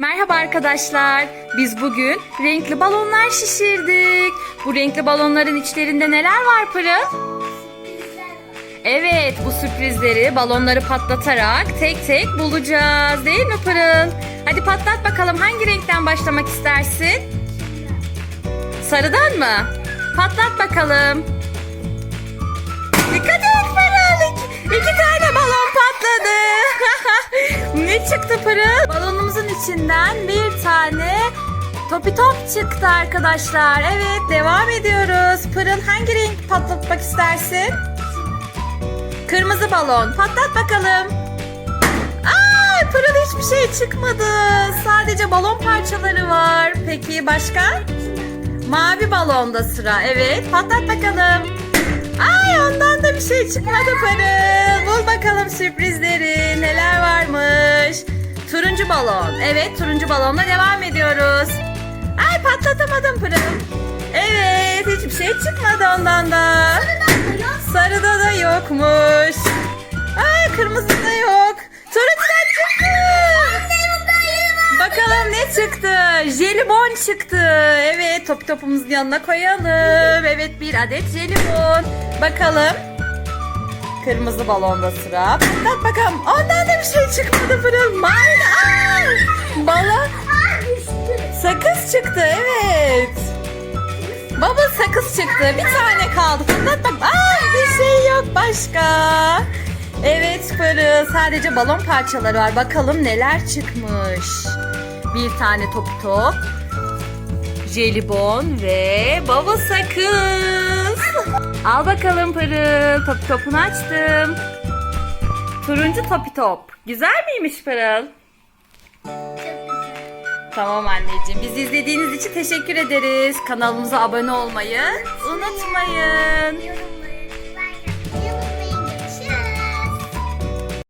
Merhaba arkadaşlar. Biz bugün renkli balonlar şişirdik. Bu renkli balonların içlerinde neler var Pırıl? Evet, bu sürprizleri balonları patlatarak tek tek bulacağız. Değil mi Pırıl? Hadi patlat bakalım hangi renkten başlamak istersin? Sarıdan mı? Patlat bakalım. Pırıl? Balonumuzun içinden bir tane topi top çıktı arkadaşlar. Evet devam ediyoruz. Pırıl hangi renk patlatmak istersin? Kırmızı balon. Patlat bakalım. Aa, Pırıl hiçbir şey çıkmadı. Sadece balon parçaları var. Peki başka? Mavi balonda sıra. Evet patlat bakalım. Ay ondan da bir şey çıkmadı Pırıl. Bul bakalım sürprizleri. Neler. Turuncu balon. Evet turuncu balonla devam ediyoruz. Ay patlatamadım Pırıl. Evet hiçbir şey çıkmadı ondan da. Sarıda da yokmuş. Ay kırmızıda yok. Turuncudan çıktı. Bakalım ne çıktı? Jelibon çıktı. Evet top topumuzun yanına koyalım. Evet bir adet jelibon. Bakalım. Kırmızı balonda sıra. Patlat bakalım. Ondan da bir şey çıkmadı Pırıl. Mavi. Aa! Balon. Sakız çıktı evet. Baba sakız çıktı. Bir tane kaldı. Bak. Aa, bir şey yok başka. Evet Pırıl. Sadece balon parçaları var. Bakalım neler çıkmış. Bir tane top top. Jelibon ve baba sakız. Al bakalım Pırıl. Top topunu açtım. Turuncu topi top. Güzel miymiş Pırıl? Tamam anneciğim. Bizi izlediğiniz için teşekkür ederiz. Kanalımıza abone olmayı unutmayın.